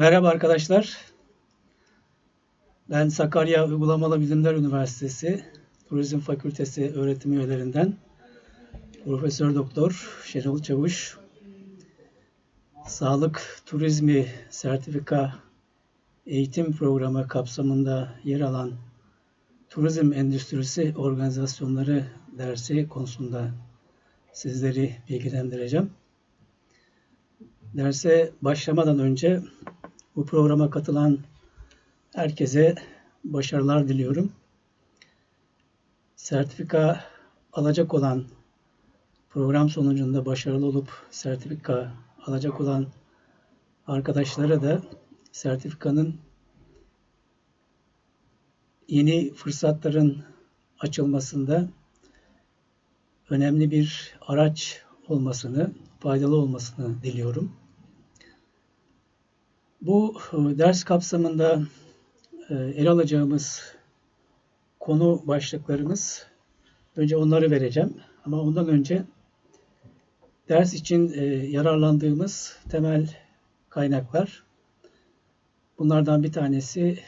Merhaba arkadaşlar. Ben Sakarya Uygulamalı Bilimler Üniversitesi Turizm Fakültesi öğretim üyelerinden Profesör Doktor Şenol Çavuş. Sağlık Turizmi Sertifika Eğitim Programı kapsamında yer alan Turizm Endüstrisi Organizasyonları dersi konusunda sizleri bilgilendireceğim. Derse başlamadan önce bu programa katılan herkese başarılar diliyorum. Sertifika alacak olan program sonucunda başarılı olup sertifika alacak olan arkadaşlara da sertifikanın yeni fırsatların açılmasında önemli bir araç olmasını, faydalı olmasını diliyorum. Bu e, ders kapsamında e, ele alacağımız konu başlıklarımız önce onları vereceğim ama ondan önce ders için e, yararlandığımız temel kaynaklar bunlardan bir tanesi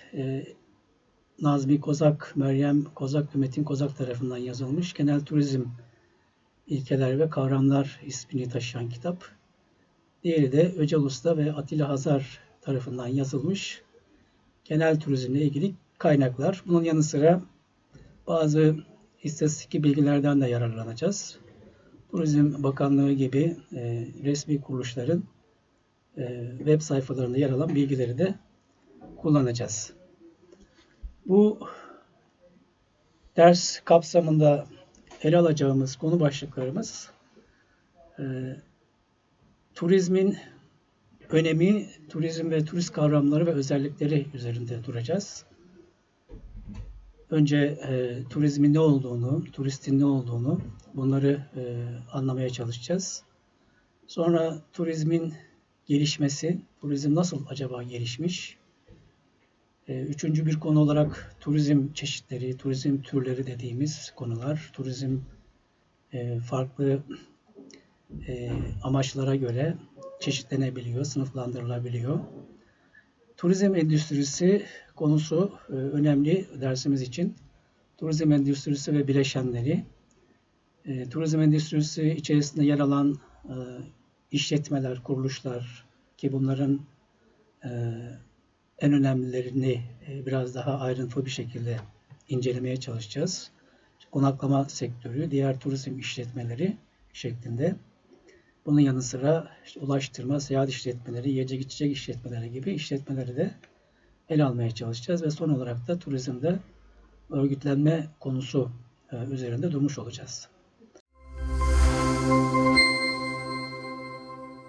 Nazmi Kozak, Meryem Kozak ve Metin Kozak tarafından yazılmış Genel Turizm İlkeler ve Kavramlar ismini taşıyan kitap. Diğeri de Öcal Usta ve Atilla Hazar tarafından yazılmış genel turizmle ilgili kaynaklar. Bunun yanı sıra bazı istatistik bilgilerden de yararlanacağız. Turizm Bakanlığı gibi e, resmi kuruluşların e, web sayfalarında yer alan bilgileri de kullanacağız. Bu ders kapsamında ele alacağımız konu başlıklarımız e, turizmin önemi, turizm ve turist kavramları ve özellikleri üzerinde duracağız. Önce e, turizmin ne olduğunu, turistin ne olduğunu bunları e, anlamaya çalışacağız. Sonra turizmin gelişmesi, turizm nasıl acaba gelişmiş? E, üçüncü bir konu olarak turizm çeşitleri, turizm türleri dediğimiz konular. Turizm e, farklı e, amaçlara göre çeşitlenebiliyor, sınıflandırılabiliyor. Turizm endüstrisi konusu e, önemli dersimiz için. Turizm endüstrisi ve bileşenleri, e, turizm endüstrisi içerisinde yer alan e, işletmeler, kuruluşlar ki bunların en önemlilerini biraz daha ayrıntılı bir şekilde incelemeye çalışacağız. Konaklama sektörü, diğer turizm işletmeleri şeklinde. Bunun yanı sıra işte ulaştırma, seyahat işletmeleri, yiyecek içecek işletmeleri gibi işletmeleri de ele almaya çalışacağız ve son olarak da turizmde örgütlenme konusu e, üzerinde durmuş olacağız. Müzik